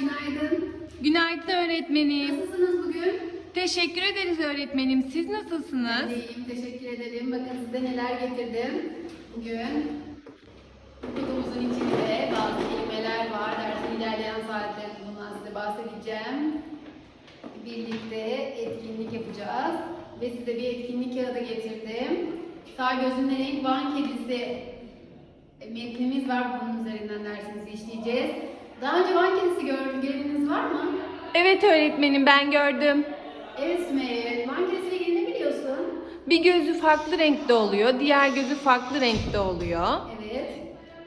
günaydın. Günaydın öğretmenim. Nasılsınız bugün? Teşekkür ederiz öğretmenim. Siz Ben nasılsınız? de iyiyim, teşekkür ederim. Bakın size neler getirdim. Bugün kutumuzun içinde bazı kelimeler var. Dersin ilerleyen saatlerinde bundan size bahsedeceğim. Birlikte etkinlik yapacağız. Ve size bir etkinlik kağıdı getirdim. Sağ gözünde renk Van kedisi metnimiz var. Bunun üzerinden dersimizi işleyeceğiz. Daha önce Van kedisi gör, göreniniz var mı? Evet öğretmenim ben gördüm. Evet Sümeyye, Van kedisiyle ilgili ne biliyorsun? Bir gözü farklı renkte oluyor, diğer gözü farklı renkte oluyor. Evet.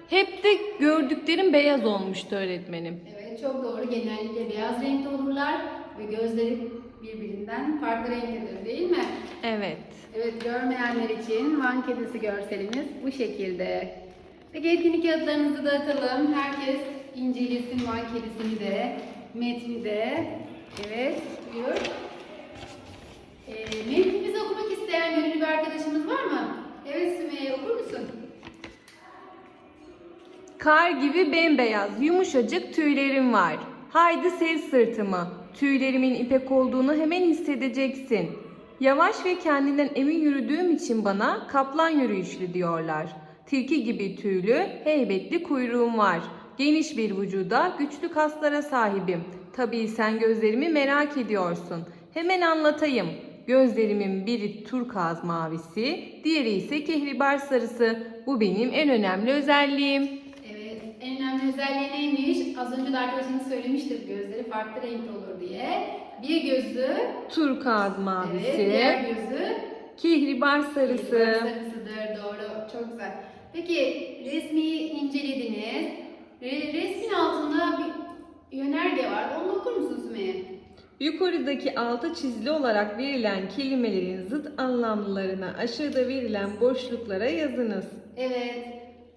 Hep de gördüklerim beyaz olmuştu öğretmenim. Evet çok doğru. Genellikle beyaz renkte olurlar ve gözleri birbirinden farklı renktedir değil mi? Evet. Evet görmeyenler için Van kedisi görselimiz bu şekilde. Peki etkinlik kağıtlarınızı dağıtalım. Herkes incelesin Van kedisini de, metni de. Evet buyur. Ee, metnimizi okumak isteyen gönüllü bir arkadaşımız var mı? Evet Sümeyye okur musun? Kar gibi bembeyaz, yumuşacık tüylerim var. Haydi sev sırtımı. Tüylerimin ipek olduğunu hemen hissedeceksin. Yavaş ve kendinden emin yürüdüğüm için bana kaplan yürüyüşlü diyorlar. Tilki gibi tüylü, heybetli kuyruğum var. Geniş bir vücuda, güçlü kaslara sahibim. Tabii sen gözlerimi merak ediyorsun. Hemen anlatayım. Gözlerimin biri turkuaz mavisi, diğeri ise kehribar sarısı. Bu benim en önemli özelliğim. Evet, en önemli özelliği neymiş? Az önce de arkadaşınız söylemiştir gözleri farklı renkte olur diye. Bir gözü, Turkuaz mavisi, evet, diğer gözü kehribar sarısı. sarısıdır. Doğru, çok güzel. Peki resmi incelediniz. Re- resmin altında bir yönerge var. Onu okur musun Sümeyye? Yukarıdaki altı çizili olarak verilen kelimelerin zıt anlamlarına aşağıda verilen boşluklara yazınız. Evet,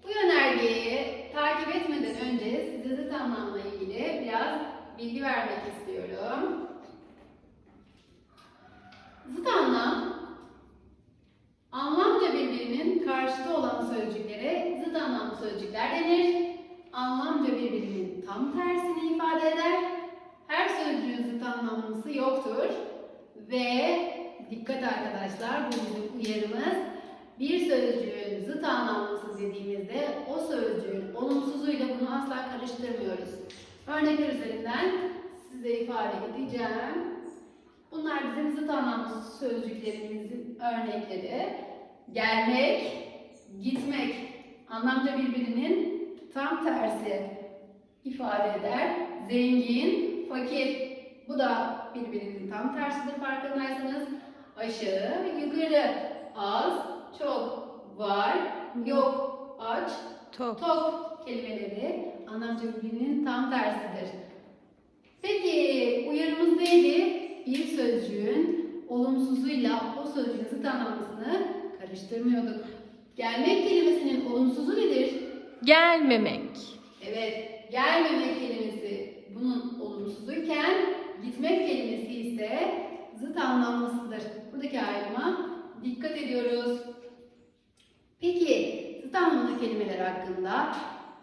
bu yönergeyi takip etmeden önce size zıt anlamla ilgili biraz bilgi vermek istiyorum. Zıt anlam, anlamca birbirinin karşıtı olan sözcüklere zıt anlamlı sözcükler denir. Anlamca birbirinin tam tersini ifade eder. Her sözcüğün zıt anlamlısı yoktur. Ve dikkat arkadaşlar bu bizim uyarımız. Bir sözcüğün zıt anlamlısı dediğimizde o sözcüğün olumsuzuyla bunu asla karıştırmıyoruz. Örnekler üzerinden size ifade edeceğim. Bunlar bizim zıt anlamlı sözcüklerimizin örnekleri. Gelmek, gitmek anlamca birbirinin tam tersi ifade eder. Zengin, fakir. Bu da birbirinin tam tersidir farkındaysanız. Aşağı, yukarı, az, çok, var, yok, aç, Tok. tok kelimeleri anlamca birbirinin tam tersidir. Peki uyarımız neydi? Bir sözcüğün olumsuzuyla o sözcüğün zıt anlamlısını karıştırmıyorduk. Gelmek kelimesinin olumsuzu nedir? Gelmemek. Evet, gelmemek kelimesi bunun olumsuzuyken gitmek kelimesi ise zıt anlamlısıdır. Buradaki ayrıma dikkat ediyoruz. Peki zıt anlamlı kelimeler hakkında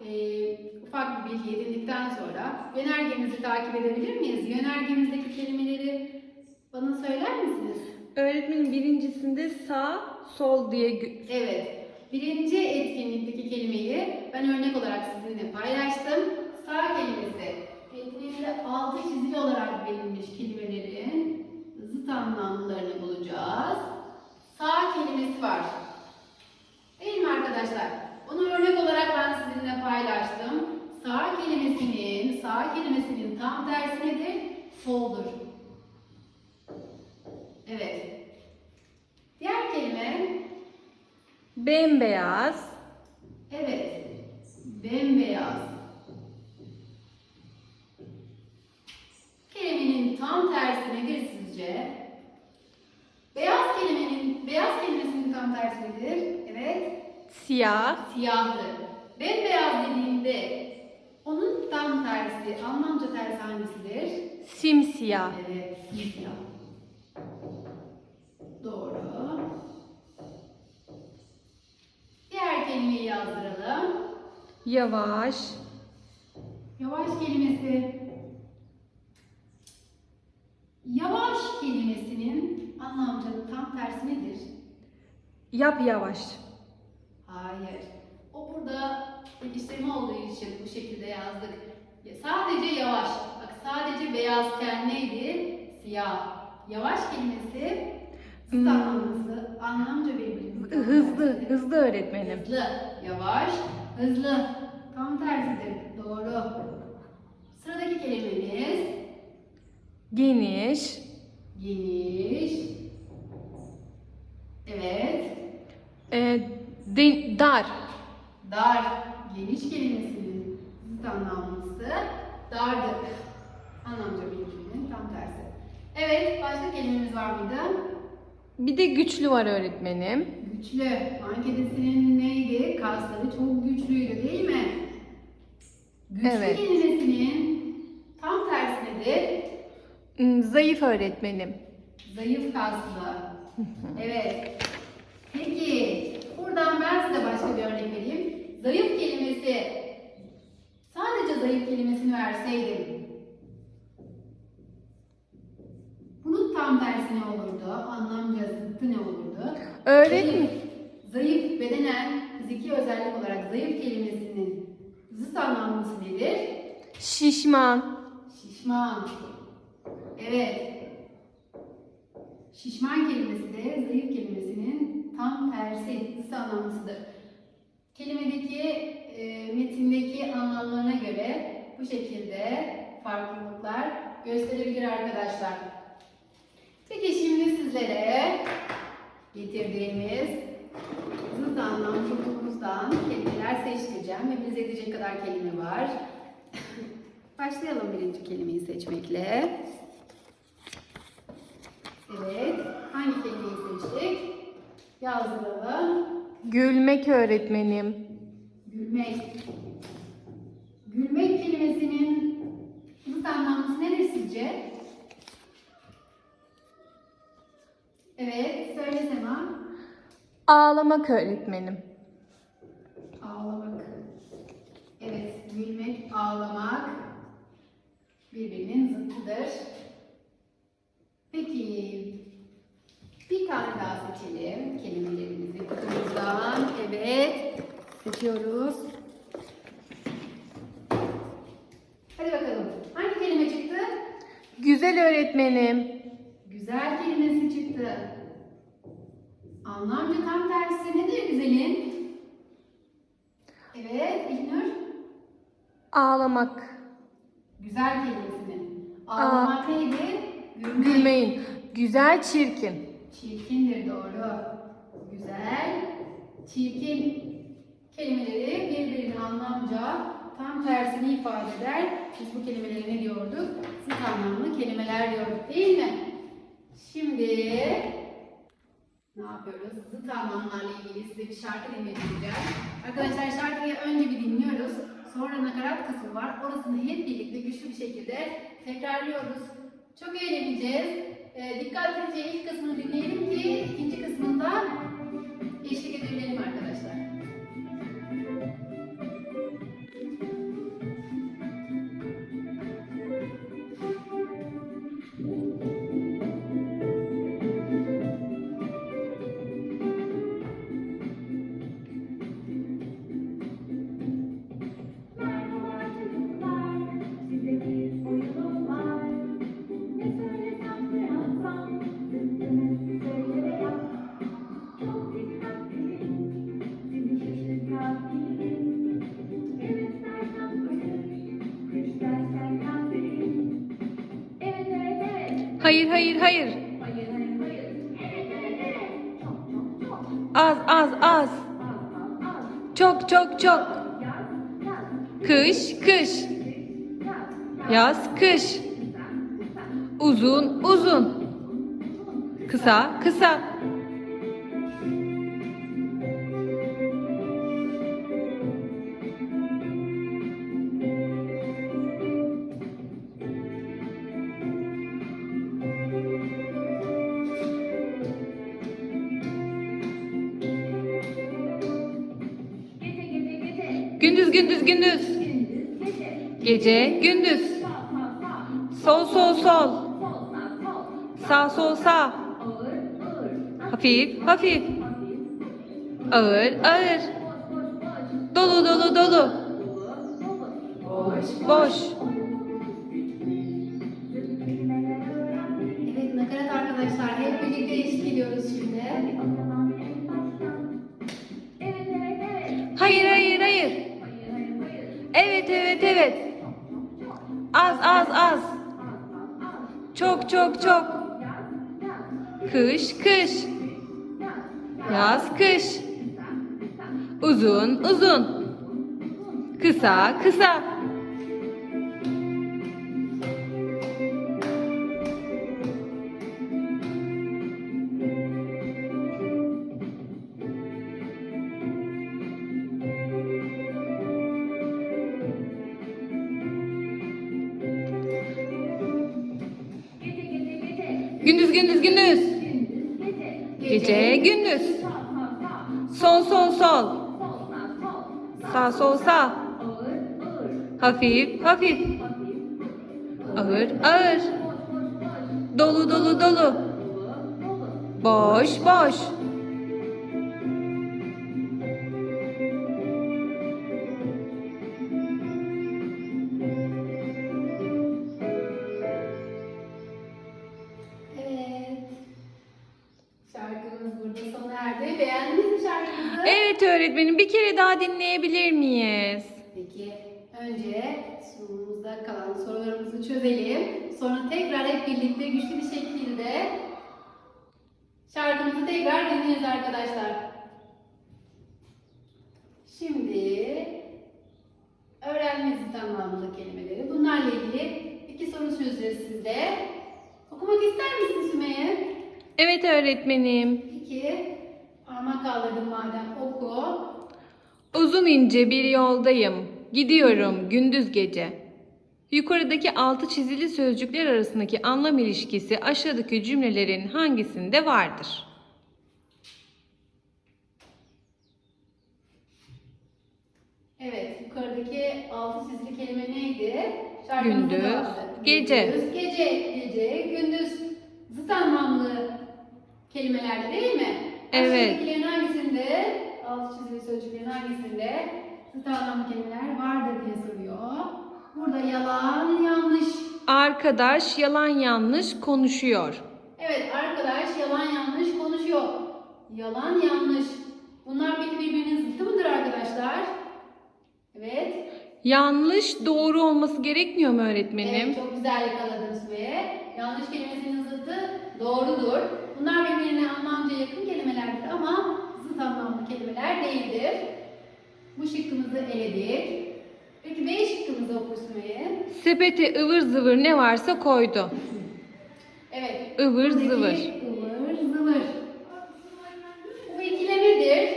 eee, ufak bir bilgi edindikten sonra yönergemizi takip edebilir miyiz? Yönergemizdeki kelimeleri bana söyler misiniz? Öğretmenin birincisinde sağ, sol diye Evet. Birinci etkinlikteki kelimeyi ben örnek olarak sizinle paylaştım. Sağ kelimesi. Metninde altı çizili olarak verilmiş kelimelerin zıt anlamlarını bulacağız. Sağ kelimesi var. Değil mi arkadaşlar? Bunu örnek olarak ben sizinle paylaştım. Sağ kelimesinin, sağ kelimesinin tam tersi nedir? Soldur. Evet. Diğer kelime bembeyaz, Evet. Bembeyaz. Kelimenin tam tersi nedir sizce? Beyaz kelimenin, beyaz kelimesinin tam tersi nedir? Evet. siyah, Siyahdır. Bembeyaz dediğinde onun tam tersi, anlamca tersi hangisidir? simsiyah, Evet, siyah. Doğru. Kelimeyi yazdıralım. yavaş, Yavaş kelimesi Yavaş kelimesinin anlamca tam tersi nedir? Yap yavaş. Hayır. O burada pekiştirme olduğu için bu şekilde yazdık. Ya Sadece yavaş. Bak sadece beyazken neydi? Siyah. Yavaş kelimesi zıt Hmm. anlamlısı. Anlamca birbirinin tam Hızlı, hızlı öğretmenim. Hızlı, yavaş, hızlı. Tam tersidir. Doğru. Sıradaki kelimemiz Geniş, geniş. Evet. e, de- dar. Dar. Geniş kelimesinin zıt anlamlısı dardır. Anlamca birbirinin tam tersi. Evet, başka kelimemiz var mıydı? Bir de güçlü var öğretmenim. Güçlü. Ankedesinin neydi? Kasları çok güçlüydü değil mi? Güçlü Evet. kelimesinin tam tersi nedir? Hmm, Zayıf öğretmenim. Zayıf kaslı. Evet. Peki, buradan ben size başka bir örnek vereyim. Zayıf kelimesi, sadece zayıf kelimesini verseydim, bunun tam tersi ne olurdu? Anlamca zıttı ne olurdu? Öğretmen. Zayıf bedenen fiziki özellik olarak zayıf kelimesinin zıt anlamlısı nedir? Şişman. Şişman. Evet. Şişman kelimesi de zayıf kelimesinin tam tersi, zıt anlamlısıdır. Kelimedeki, e, metindeki anlamlarına göre bu şekilde farklılıklar gösterebilir arkadaşlar. Peki şimdi sizlere getirdiğimiz zıt anlam kutumuzdan kelimeler seçtireceğim. Hepinize edecek kadar kelime var. Başlayalım birinci kelimeyi seçmekle. Evet. Hangi kelimeyi seçtik? Yazdıralım. Gülmek öğretmenim. Gülmek. Gülmek kelimesinin zıt anlamlısı nedir sizce? Evet. Söyle Sema. Ağlamak öğretmenim. Ağlamak. Evet, gülmek, ağlamak birbirinin zıttıdır. Peki, bir tane daha seçelim kelimelerimizi kutumuzdan. Evet, seçiyoruz. Hadi bakalım. Hangi kelime çıktı? Güzel öğretmenim. Güzel kelimesi çıktı. Anlamca tam tersi nedir güzelin? Evet, İlknur. Ağlamak. Güzel kelimesini. Ağlamak neydi? Gülmek. Gülmeyin. Güzel çirkin. Çirkindir doğru. Güzel, çirkin kelimeleri birbirinin anlamca tam tersini ifade eder. Biz bu kelimeleri ne diyorduk? Zıt anlamlı kelimeler diyorduk değil mi? Şimdi ne yapıyoruz? Zıt anlamlarla ilgili size bir şarkı dinleteceğim. Arkadaşlar şarkıyı önce bir dinliyoruz. Sonra nakarat kısmı var. Orasını hep birlikte güçlü bir şekilde tekrarlıyoruz. Çok eğleneceğiz. Ee, dikkatlice ilk kısmını dinleyelim ki ikinci kısmında eşlik edebilelim arkadaşlar. Hayır hayır hayır. Az az az. Çok çok çok. Kış kış. yaz kış. Uzun uzun. Kısa kısa. Gündüz gündüz gündüz. gece. Gündüz. Sol sol sol. sağ sol. Sağ. Hafif hafif. Ağır ağır. Dolu dolu dolu. Boş, Boş. Evet evet evet. Az az az. Çok çok çok. Kış kış. Yaz kış. Uzun uzun. Kısa kısa. Gece gündüz. Sol sol sol. Sağ, sol. Sağ. Hafif hafif. Ağır ağır. Dolu. Dolu, dolu. Boş boş. Kere daha dinleyebilir miyiz? Peki önce sunumumuzda kalan sorularımızı çözelim. Sonra tekrar hep birlikte güçlü bir şekilde şarkımızı tekrar dinleyeceğiz arkadaşlar. Şimdi öğrenmenizi tamamladık kelimeleri. Bunlarla ilgili iki soru çözeceğiz sizde. Okumak ister misin Sümeyye? Evet öğretmenim. Peki parmak kaldırdım madem oku. Uzun ince bir yoldayım. Gidiyorum gündüz gece. Yukarıdaki altı çizili sözcükler arasındaki anlam ilişkisi aşağıdaki cümlelerin hangisinde vardır? Evet, yukarıdaki altı çizili kelime neydi? Şarkımızda Gündüz, gece. Gündüz, gece, gece, gündüz. Zıt anlamlı kelimelerdi değil mi? Evet. Aşağıdakilerin hangisinde, altı çizili sözcüklerin hangisinde anlamlı kelimeler vardır diye soruyor. Burada yalan, yanlış. Arkadaş yalan yanlış konuşuyor. Evet, arkadaş yalan yanlış konuşuyor. Yalan yanlış. Bunlar peki birbirinin zıttı mıdır arkadaşlar? Evet. Yanlış doğru olması gerekmiyor mu öğretmenim? Evet, çok güzel yakaladın Sübeyye. Yanlış kelimesinin zıttı doğrudur. Bunlar birbirine anlamca yakın kelimelerdir ama zıt anlamlı kelimeler değildir. Bu şıkkımızı eledik. Peki B şıkkımızı oku Sübeyye. Sepete ıvır zıvır ne varsa koydu. Evet. Ivır buradaki zıvır. ıvır zıvır. Bu ikilemedir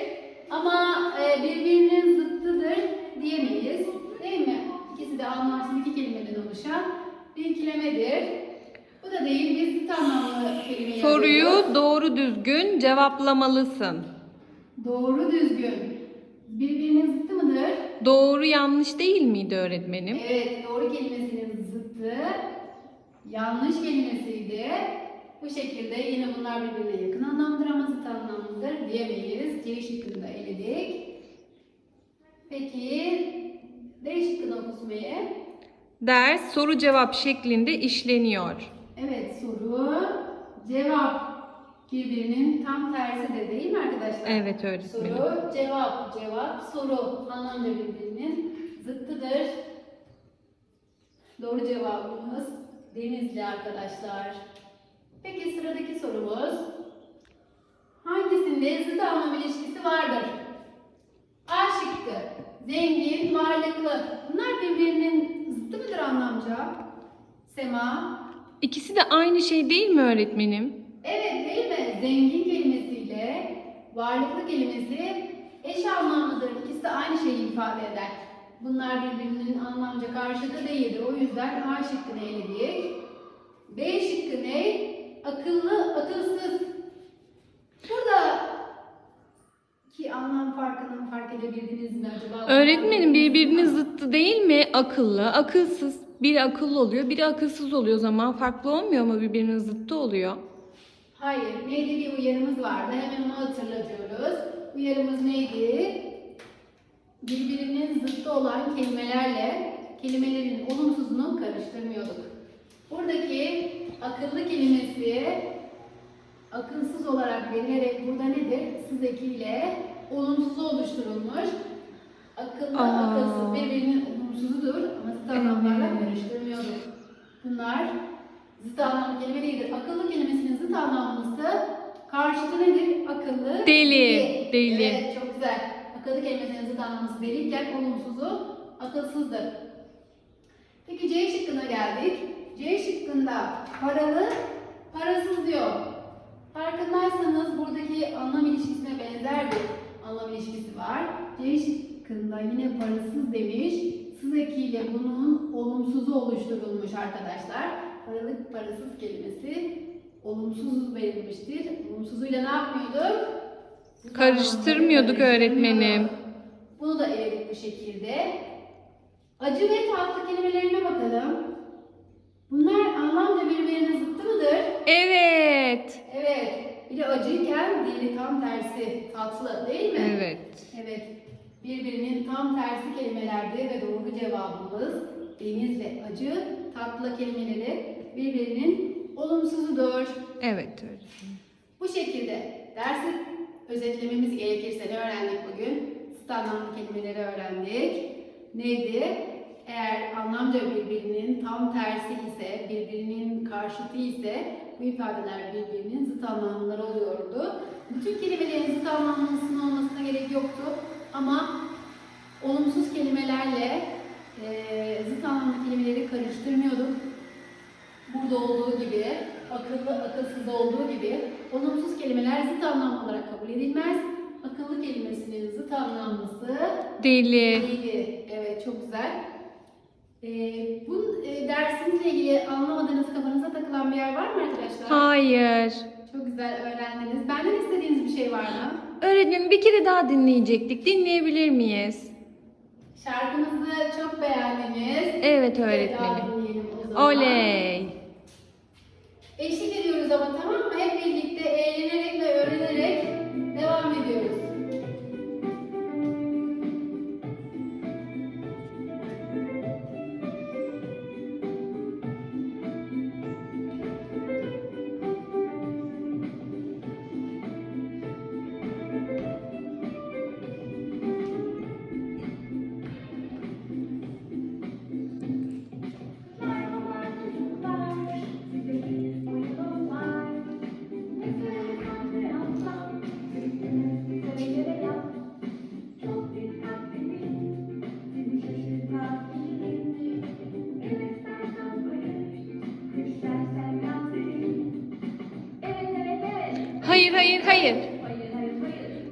ama e, birbirinin zıttıdır diyemeyiz. Değil mi? İkisi de anlamsız iki kelimeden oluşan bir ikilemedir. Bu da değil, biz zıt anlamlı kelimeyi Soruyu arıyoruz. doğru düzgün cevaplamalısın. Doğru düzgün. Birbirinin zıttı mıdır? Doğru yanlış değil miydi öğretmenim? Evet, doğru kelimesinin zıttı yanlış kelimesiydi. Bu şekilde yine bunlar birbirine yakın anlamdır ama zıt anlamlıdır diyemeyiz. C şıkkını eledik. Peki D şıkkını oku Sümeyye. Ders soru cevap şeklinde işleniyor. Evet soru, cevap birbirinin tam tersidir değil mi arkadaşlar? Evet öğretmenim. Soru, cevap, cevap, soru anlamca birbirinin zıttıdır. Doğru cevabımız Denizli arkadaşlar. Peki sıradaki sorumuz. Hangisinde zıt anlam ilişkisi vardır? A şıkkı. Zengin, varlıklı. Bunlar birbirinin zıttı mıdır anlamca? Sema. İkisi de aynı şey değil mi öğretmenim? Evet değil mi? Zengin kelimesiyle varlıklı kelimesi eş anlamlıdır. İkisi de aynı şeyi ifade eder. Bunlar birbirinin anlamca karşıtı değildir. O yüzden A şıkkını eledik. B şıkkı ne? Akıllı, akılsız. Burada ki anlam farkını fark edebildiniz mi acaba? Öğretmenim birbirinin zıttı değil mi? Akıllı, akılsız. Biri akıllı oluyor, biri akılsız oluyor o zaman. Farklı olmuyor mu birbirinin zıttı oluyor? Hayır, neydi bir uyarımız vardı. Hemen onu hatırlatıyoruz. Uyarımız neydi? Birbirinin zıttı olan kelimelerle kelimelerin olumsuzunu karıştırmıyorduk. Buradaki akıllı kelimesi akılsız olarak verilerek burada nedir? Sız ekiyle olumsuz oluşturulmuş. Akıllı, Aa. akılsız birbirinin olumsuzudur ama zıt anlamlarla karıştırmıyorduk. Bunlar zıt anlamlı kelime değildir. Akıllı kelimesinin zıt anlamlısı karşıtı nedir? Akıllı. Deli, deli. Evet, çok güzel. Akıllı kelimesinin zıt anlamlısı deliyken olumsuzu akılsızdır. Peki C şıkkına geldik. C şıkkında paralı, parasız diyor. Farkındaysanız buradaki anlam ilişkisine benzer bir anlam ilişkisi var. C şıkkında yine parasız demiş. Sız ekiyle bunun olumsuzu oluşturulmuş arkadaşlar. Paralı, parasız kelimesi olumsuz verilmiştir. Olumsuzuyla ne yapmıyorduk? Karıştırmıyorduk öğretmenim. Bunu da eledik bu şekilde. Acı ve tatlı kelimelerine bakalım. Bunlar anlamda birbirine zıttı mıdır? Evet. Evet. Biri acıyken diğeri tam tersi tatlı değil mi? Evet. Evet. Birbirinin tam tersi kelimelerdi ve doğru cevabımız deniz ve acı tatlı kelimeleri birbirinin olumsuzudur. Evet öğretmenim. Bu şekilde dersi özetlememiz gerekirse ne öğrendik bugün? Zıt anlamlı kelimeleri öğrendik. Neydi? Eğer anlamca birbirinin tam tersi ise, birbirinin karşıtı ise bu ifadeler birbirinin zıt anlamlıları oluyordu. Bütün kelimelerin zıt anlamlısının olmasına gerek yoktu ama olumsuz kelimelerle eee zıt anlamlı kelimeleri karıştırmıyorduk burada olduğu gibi, akıllı akılsız olduğu gibi olumsuz kelimeler zıt anlamlı olarak kabul edilmez. Akıllı kelimesinin zıt anlamlısı Deli. değildi. Evet, çok güzel. Ee, bu e, dersimizle ilgili anlamadığınız kafanıza takılan bir yer var mı arkadaşlar? Hayır. Çok güzel öğrendiniz. Benden istediğiniz bir şey var mı? Öğretmenim bir kere daha dinleyecektik. Dinleyebilir miyiz? Şarkımızı çok beğendiniz. Evet öğretmenim. Oley. Eşlik ediyoruz ama tamam mı? Hep birlikte eğlenerek ve öğrenerek devam ediyoruz.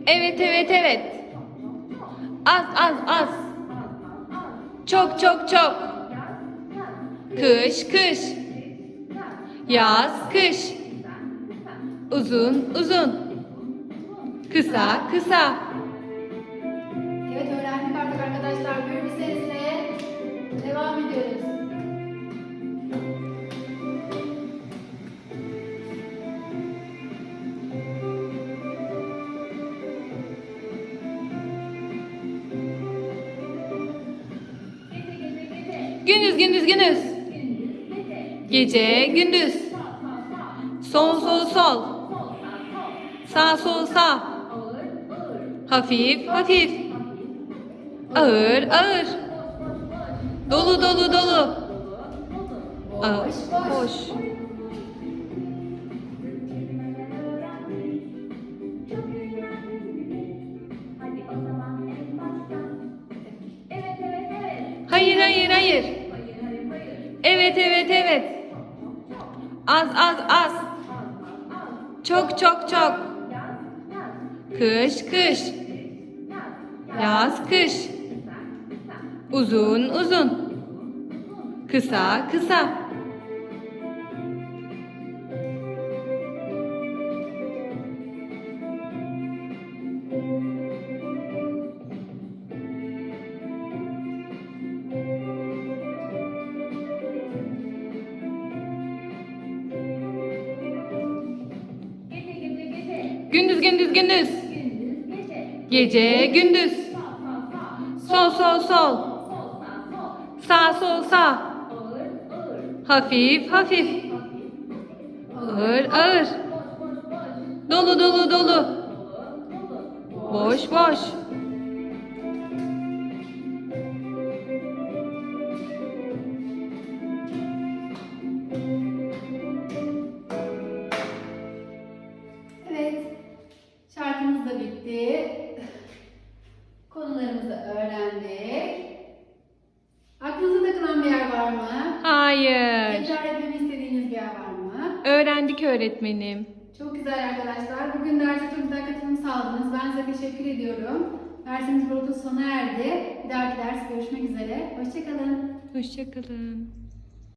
Evet evet evet. Az az az. Çok çok çok. Kış kış. yaz, kış. Uzun uzun. Kısa kısa. Gündüz gece. Gündüz. Sol sol sol. sağ sol. Sağ Hafif hafif. Ağır ağır. Dolu dolu dolu. Boş, boş. Az az az. Çok çok çok. Kış kış. Yaz kış. Uzun uzun. Kısa kısa. Gündüz gündüz gece. Gündüz. Sol sol sol. Sağ sol. Sağ. Hafif hafif. Ağır ağır. Dolu. Dolu dolu. Boş boş. Arkadaşlar. Bugün derse çok güzel katılım sağladınız. Ben size teşekkür ediyorum. Dersimiz burada sona erdi. Bir dahaki ders görüşmek üzere. Hoşçakalın. Hoşçakalın.